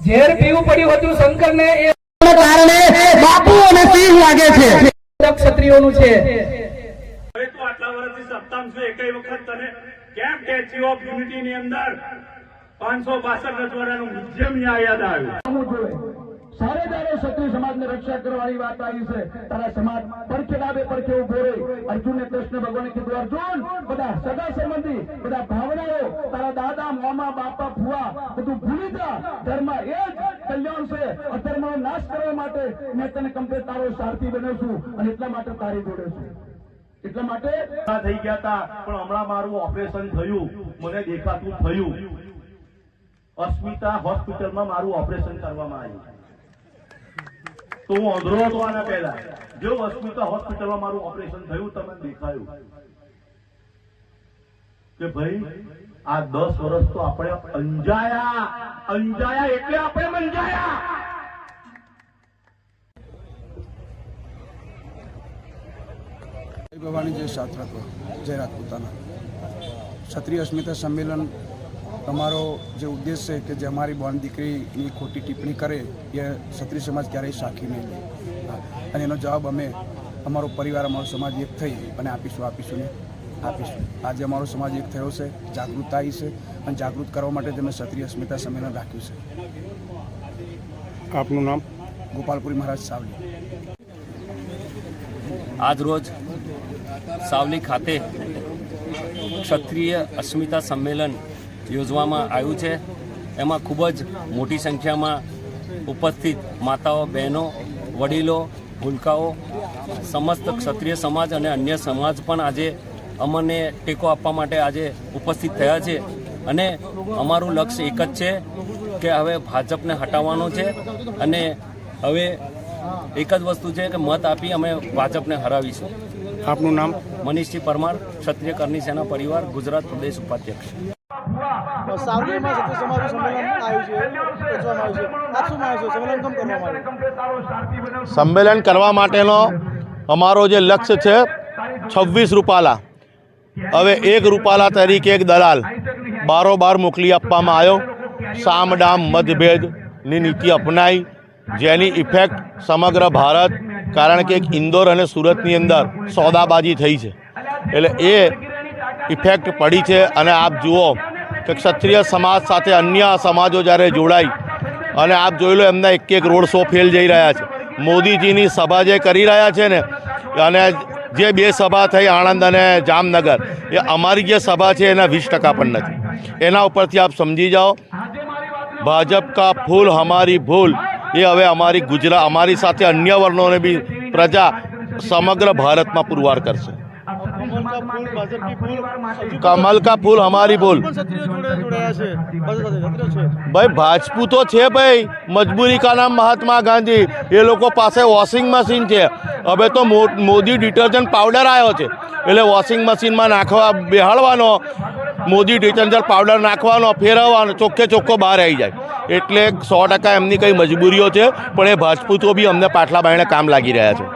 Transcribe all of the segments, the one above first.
ઝેર પીવું પડ્યું હતું શંકરને એ કારણે બાપુ અને સિંહ લાગે છે. ક્ષત્રિયોનું છે. આટલા વર્ષથી સત્તામાં છું એકઈ વખત તને કેમ સ્ટેચ્યુ ઓફ યુનિટી ની અંદર પાંચસો બાસઠ રજવાડાનું મ્યુઝિયમ યાદ આવ્યું? સારે દાડે ક્ષત્રિય સમાજને રક્ષા કરવાની વાત આવી છે. તારા સમાજ પડખે ડાબે પડખે ઊભો રહી. અર્જુનને કૃષ્ણ ભગવાને કીધું, અર્જુન, બધા સગા સંબંધી, બધા ભાવનાઓ, તારા દાદા, મામા, બાપા ફુવા બધું ભૂલી જા. ધર્મ એ જ કલ્યાણ છે. અધર્મનો નાશ કરવા માટે મેં તને કમ્પ્લેટ તારો સારથી બન્યો છું અને એટલા માટે તારી જોડે છું. એટલા માટે થઈ ગયા હતા પણ હમણાં મારું ઓપરેશન થયું. મને દેખાતું થયું. અસ્મિતા હોસ્પિટલમાં મારું ઓપરેશન કરવામાં આવ્યું. તો હું અંધરો હતો આના પહેલા. જેવું અસ્મિતા હોસ્પિટલમાં મારું ઓપરેશન થયું, તમને દેખાયું કે ભાઈ, આ દસ વર્ષ તો આપણે અંજાયા અંજાયા એટલે આપણે મંજાયા. જય ભવાની, જય શાસ્ત્રત્વ જય રાજપૂતાના ક્ષત્રિય અસ્મિતા સંમેલન તમારો જે ઉદ્દેશ છે કે જે અમારી બોન દીકરીની ખોટી ટિપ્પણી કરે એ ક્ષત્રિય સમાજ ક્યારેય સાખી નહીં લે અને એનો જવાબ અમે અમારો પરિવાર અમારો સમાજ એક થઈ અને આપીશું આપીશું ને આપીશું. આજે અમારો સમાજ એક થયો છે જાગૃતતા આવી છે અને જાગૃત કરવા માટે તમે ક્ષત્રિય અસ્મિતા સંમેલન રાખ્યું છે. આપનું નામ? ગોપાલપુરી મહારાજ સાવલી. આજરોજ સાવલી ખાતે ક્ષત્રિય અસ્મિતા સંમેલન યોજવામાં આવ્યું છે. એમાં ખૂબ જ મોટી સંખ્યામાં ઉપસ્થિત માતાઓ બહેનો વડીલો ભૂલકાઓ સમસ્ત ક્ષત્રિય સમાજ અને અન્ય સમાજ પણ આજે અમને ટેકો આપવા માટે આજે ઉપસ્થિત થયા છે. અને અમારું લક્ષ્ય એક જ છે કે હવે ભાજપને હટાવવાનો છે અને હવે એક જ વસ્તુ છે કે મત આપી અમે ભાજપને હરાવીશું. આપનું નામ? મનીષજી પરમાર ક્ષત્રિય કરની સેના પરિવાર ગુજરાત પ્રદેશ ઉપાધ્યક્ષ. સાવલીમાં સત્ય સમાજ સંમેલન આવ્યું છે. સંમેલન કરવા માટેનો અમારો જે લક્ષ્ય છે, છવ્વીસ રૂપાલા. હવે એક રૂપાલા તરીકે એક દલાલ બારોબાર મોકલી આપવામાં આવ્યો. સામ ડામ મતભેદની નીતિ અપનાવી જેની ઇફેક્ટ સમગ્ર ભારત, કારણ કે એક ઇન્દોર અને સુરતની અંદર સોદાબાજી થઈ છે. એટલે એ ઇફેક્ટ પડી છે અને આપ જુઓ કે ક્ષત્રિય સમાજ સાથે અન્ય સમાજો જ્યારે જોડાઈ, અને આપ જોઈ લો એમના એક એક રોડ શો ફેલ જઈ રહ્યા છે. મોદીજીની સભા જે કરી રહ્યા છે ને, અને જે બે સભા થઈ, આણંદ અને જામનગર, એ અમારી જે સભા છે એના વીસ ટકા પણ નથી. એના ઉપરથી આપ સમજી જાઓ, ભાજપ કા ફૂલ હમારી ભૂલ, એ હવે અમારી ગુજરાત, અમારી સાથે અન્ય વર્ણોને બી પ્રજા સમગ્ર ભારતમાં પુરવાર કરશે. કમલ કા ફૂલ ભાજપ ફૂલ. કમલ કા ફૂલ હમારી છે? ભાઈ ભાજપુ તો છે ભાઈ. મજબૂરી કા નામ મહાત્મા ગાંધી. એ લોકો પાસે વોશિંગ મશીન છે. હવે તો મોદી ડિટર્જન્ટ પાવડર આવ્યો છે. એટલે વોશિંગ મશીનમાં નાખવા બેહાડવાનો મોદી ડિટર્જન્ટ પાવડર નાખવાનો ફેરવવાનો ચોખ્ખે ચોખ્ખો બહાર આવી જાય. એટલે સો ટકા એમની કંઈ મજબૂરીઓ છે. પણ એ ભાજપૂતો બી અમને પાટલા બાયણે કામ લાગી રહ્યા છે.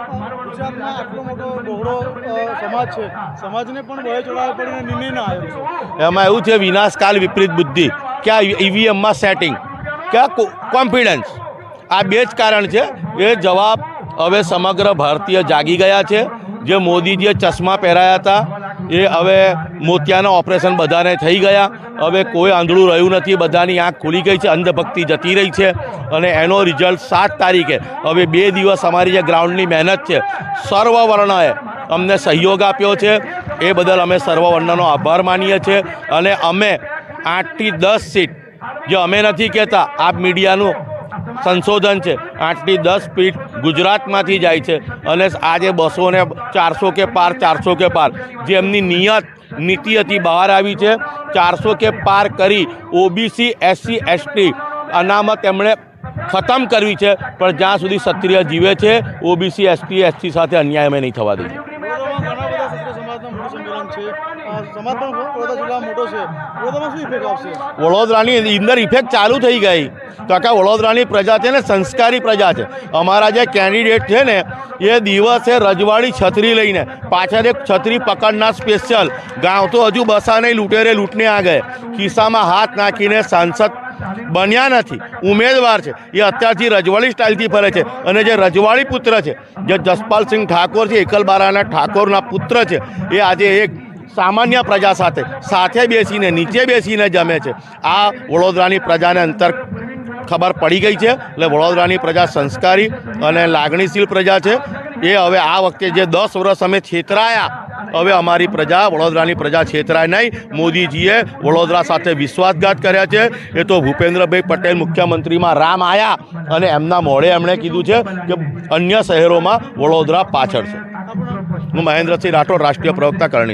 અ, સમાજ છે. સમાજને પણ ભય જોડાવા પડીને નિર્ણય ના આવ્યો. એમાં એવું છે વિનાશકાલ વિપરીત બુદ્ધિ. કે આ ઈવીએમમાં સેટિંગ કે કોન્ફિડન્સ આ બે જ કારણ છે. એ જવાબ હવે સમગ્ર ભારતીય જાગી ગયા છે. જે મોદીજીએ ચશ્મા પહેરાયા હતા એ હવે મોતિયાના ઓપરેશન બધાને થઈ ગયા. હવે કોઈ આંધળું રહ્યું નથી. બધાની આંખ ખુલી ગઈ છે. અંધભક્તિ જતી રહી છે. અને એનો રિઝલ્ટ સાત તારીખે. હવે બે દિવસ અમારી જે ગ્રાઉન્ડની મહેનત છે સર્વ વર્ણએ અમને સહયોગ આપ્યો છે. એ બદલ અમે સર્વવર્ણનો આભાર માનીએ છીએ અને અમે આઠથી દસ સીટ જે અમે નથી કહેતા આ મીડિયાનું સંશોધન છે. આઠથી દસ ફીટ ગુજરાતમાંથી જાય છે અને આજે બસો ને ચારસો કે પાર, ચારસો કે પાર જે એમની નિયત નીતિ હતી બહાર આવી છે, ચારસો કે પાર કરી ઓબીસી એસસી એસટી અનામત એમણે ખતમ કરવી છે, પણ જ્યાં સુધી ક્ષત્રિય જીવે છે ઓબીસી એસટી એસટી સાથે અન્યાય અમે નહીં થવા દઈએ. વડોદરાની અંદર ઇફેક્ટ ચાલુ થઈ ગઈ. તો કે વડોદરાની પ્રજા છે ને, સંસ્કારી પ્રજા છે. અમારા જે કેન્ડિડેટ છે ને, એ દિવસે રજવાડી છત્રી લઈને, પાછળ એક છત્રી પકડનાર સ્પેશિયલ ગાંવ તો હજુ બસા નહીં લૂંટેરે લૂંટને આ ગયે. ખિસ્સામાં હાથ નાખીને સાંસદ બન્યા નથી. ઉમેદવાર છે. એ અત્યારથી રજવાડી સ્ટાઇલથી ફરે છે. અને જે રજવાડી પુત્ર છે, જે જસપાલસિંહ ઠાકોર છે, એકલબારાના ઠાકોરના પુત્ર છે, એ આજે એક સામાન્ય પ્રજા સાથે સાથે બેસીને, નીચે બેસીને જમે છે. આ વડોદરાની પ્રજાને અંતર ખબર પડી ગઈ છે, એટલે વડોદરાની પ્રજા સંસ્કારી અને લાગણીશીલ પ્રજા છે. એ હવે આ વખતે જે દસ વર્ષ અમે છેતરાયા, હવે અમારી પ્રજા, વડોદરાની પ્રજા છેતરાય નહીં. મોદીજીએ વડોદરા સાથે વિશ્વાસઘાત કર્યા છે. એ તો ભૂપેન્દ્રભાઈ પટેલ મુખ્યમંત્રીમાં રામ આવ્યા અને એમના મોડે એમણે કીધું છે કે અન્ય શહેરોમાં વડોદરા પાછળ છે. હું મહેન્દ્રસિંહ રાઠોડ, રાષ્ટ્રીય પ્રવક્તા કરણી